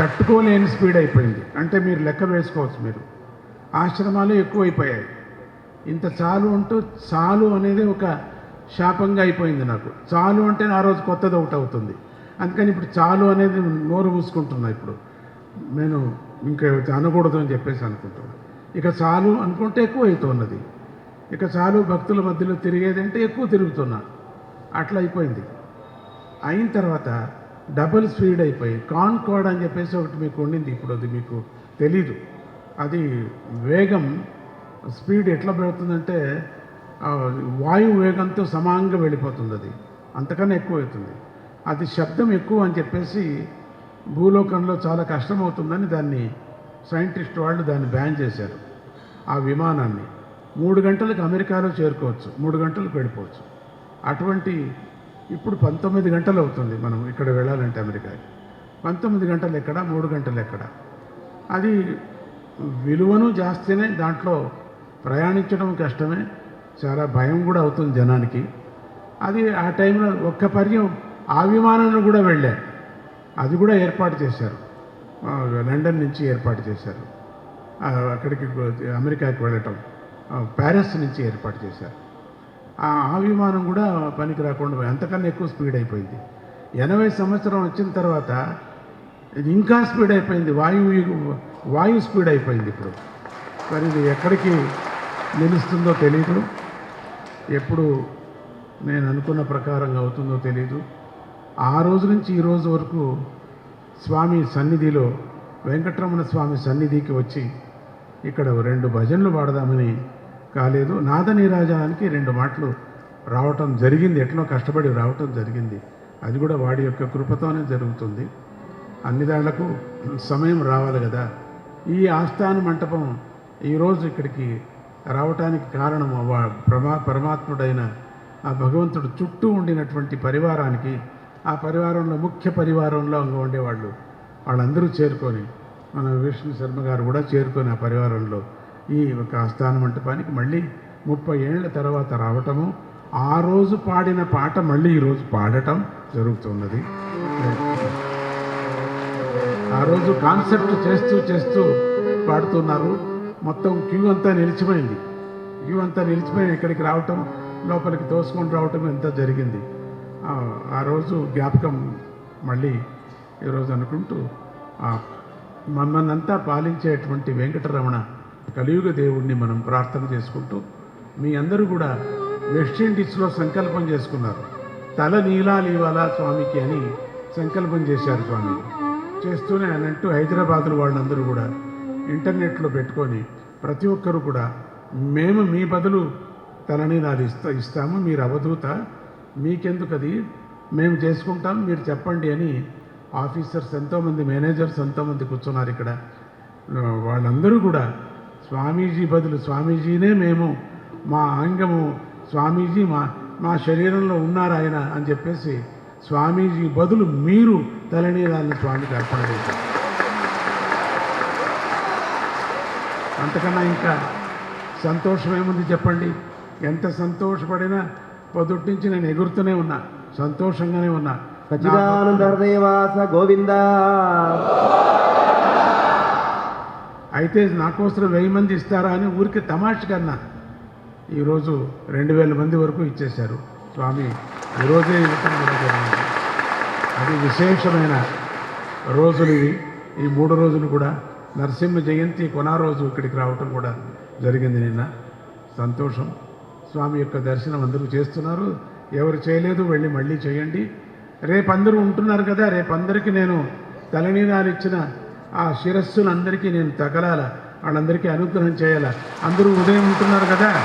తట్టుకోలేని స్పీడ్ అయిపోయింది. అంటే మీరు లెక్క వేసుకోవచ్చు మీరు. ఆశ్రమాలు ఎక్కువైపోయాయి. ఇంత చాలు అంటూ చాలు అనేది ఒక శాపంగా అయిపోయింది నాకు. చాలు అంటే ఆ రోజు కొత్తది ఒకటి అవుతుంది. అందుకని ఇప్పుడు చాలు అనేది నోరు మూసుకుంటున్నా ఇప్పుడు. నేను ఇంకా అనకూడదు అని చెప్పేసి అనుకుంటున్నాను ఇక చాలు అనుకుంటే ఎక్కువ అవుతున్నది. ఇక చాలు భక్తుల మధ్యలో తిరిగేది అంటే ఎక్కువ తిరుగుతున్నా. అట్లా అయిపోయింది. అయిన తర్వాత డబుల్ స్పీడ్ అయిపోయి కాన్కార్డ్ అని చెప్పేసి ఒకటి మీకు ఉండింది ఇప్పుడు అది మీకు తెలీదు. అది వేగం స్పీడ్ ఎట్లా పెడుతుందంటే వాయువు వాయు వేగంతో సమానంగా వెళ్ళిపోతుంది అది. అంతకన్నా ఎక్కువ అవుతుంది. అది శబ్దం ఎక్కువ అని చెప్పేసి భూలోకంలో చాలా కష్టమవుతుందని దాన్ని సైంటిస్ట్ వాళ్ళు దాన్ని బ్యాన్ చేశారు ఆ విమానాన్ని. మూడు గంటలకు అమెరికాలో చేరుకోవచ్చు మూడు గంటలకు వెళ్ళిపోవచ్చు. అటువంటి ఇప్పుడు పంతొమ్మిది గంటలు అవుతుంది మనం ఇక్కడ వెళ్ళాలంటే అమెరికాకి. పంతొమ్మిది గంటలు ఎక్కడ? మూడు గంటలు ఎక్కడ? అది విలువను జాస్తినే దాంట్లో ప్రయాణించడం కష్టమే. చాలా భయం కూడా అవుతుంది జనానికి. అది ఆ టైంలో ఒక్క పర్యం ఆ విమానంలో కూడా వెళ్ళారు. అది కూడా ఏర్పాటు చేశారు. లండన్ నుంచి ఏర్పాటు చేశారు. అక్కడికి అమెరికాకి వెళ్ళటం. ప్యారిస్ నుంచి ఏర్పాటు చేశారు. ఆ అభిమానం కూడా పనికి రాకుండా పోయి- అంతకన్నా ఎక్కువ స్పీడ్ అయిపోయింది. ఎనభై సంవత్సరం వచ్చిన తర్వాత ఇది ఇంకా స్పీడ్ అయిపోయింది. వాయువు వాయు స్పీడ్ అయిపోయింది ఇప్పుడు. మరి ఇది ఎక్కడికి నిలుస్తుందో తెలీదు. ఎప్పుడు నేను అనుకున్న ప్రకారంగా అవుతుందో తెలీదు. ఆ రోజు నుంచి ఈ రోజు వరకు స్వామి సన్నిధిలో వెంకటరమణ స్వామి సన్నిధికి వచ్చి ఇక్కడ రెండు భజనలు పాడదామని కాలేదు. నాదని రాజానికి రెండు మాటలు రావటం జరిగింది. ఎట్లా కష్టపడి రావటం జరిగింది. అది కూడా వాడి యొక్క కృపతోనే జరుగుతుంది. అన్ని దాళ్ళకు సమయం రావాలి కదా. ఈ ఆస్థాన మంటపం ఈరోజు ఇక్కడికి రావటానికి కారణం వా- ప్రమా పరమాత్ముడైన ఆ భగవంతుడు చుట్టూ ఉండినటువంటి పరివారానికి ఆ పరివారంలో ముఖ్య పరివారంలో అంగ ఉండేవాళ్ళు. వాళ్ళందరూ చేరుకొని మన విష్ణు శర్మ గారు కూడా చేరుకొని ఆ పరివారంలో ఈ ఒక ఆస్థాన మంటపానికి మళ్ళీ ముప్పై ఏళ్ళ తర్వాత రావటము ఆ రోజు పాడిన పాట మళ్ళీ ఈరోజు పాడటం జరుగుతున్నది. ఆ రోజు కాన్సెప్ట్ చేస్తూ చేస్తూ పాడుతున్నారు. మొత్తం క్యూ అంతా నిలిచిపోయింది. క్యూ అంతా నిలిచిపోయి ఇక్కడికి రావటం లోపలికి తోసుకొని రావటం ఎంత జరిగింది. ఆ, రోజు జ్ఞాపకం మళ్ళీ ఈరోజు అనుకుంటూ మమ్మల్ని మమ్మల్నంతా పాలించేటువంటి వెంకటరమణ కలియుగ దేవుణ్ణి మనం ప్రార్థన చేసుకుంటూ మీ అందరూ కూడా వెస్టిండీస్లో సంకల్పం చేసుకున్నారు. తల నీలాలు ఇవ్వాలా స్వామికి అని సంకల్పం చేశారు స్వామి. చేస్తూనే అన్నట్టు హైదరాబాద్లో హైదరాబాదులో వాళ్ళందరూ కూడా ఇంటర్నెట్లో పెట్టుకొని ప్రతి ఒక్కరు కూడా మేము మీ బదులు తలనీలాలు ఇస్తా ఇస్తాము మీరు అవధూత మీకెందుకు అది? మేము చేసుకుంటాం మీరు చెప్పండి అని ఆఫీసర్స్ ఎంతోమంది మేనేజర్స్ ఎంతోమంది కూర్చున్నారు ఇక్కడ. వాళ్ళందరూ కూడా స్వామీజీ బదులు స్వామీజీనే మేము మా అంగము స్వామీజీ మా మా శరీరంలో ఉన్నారు ఆయన అని చెప్పేసి స్వామీజీ బదులు మీరు తలనీలాలను స్వామికి అర్పణ చేశారు. అంతకన్నా ఇంకా సంతోషం ఏముంది చెప్పండి? ఎంత సంతోషపడినా పొద్దుటి నుంచి నేను ఎగురుతూనే ఉన్నా సంతోషంగానే ఉన్నా. నా సచిదానంద హృదయవాస అయితే నాకోసం వెయ్యి మంది ఇస్తారా అని ఊరికి తమాష కన్నా ఈరోజు రెండు వేల మంది వరకు ఇచ్చేశారు. స్వామి ఈరోజే ఇవ్వటం కూడా జరిగింది. అది విశేషమైన రోజులు ఇవి. ఈ మూడు రోజులు కూడా నరసింహ జయంతి కొనా రోజు ఇక్కడికి రావటం కూడా జరిగింది నిన్న. సంతోషం. స్వామి యొక్క దర్శనం అందరూ చేస్తున్నారు. ఎవరు చేయలేదు వెళ్ళి మళ్ళీ చేయండి. రేపు అందరూ ఉంటున్నారు కదా రేపు అందరికీ నేను తలనీనాలు ఇచ్చిన ఆ శిరస్సులందరికీ నేను తగలాల? వాళ్ళందరికీ అనుగ్రహం చేయాల? అందరూ ఉదయం ఉంటున్నారు కదా?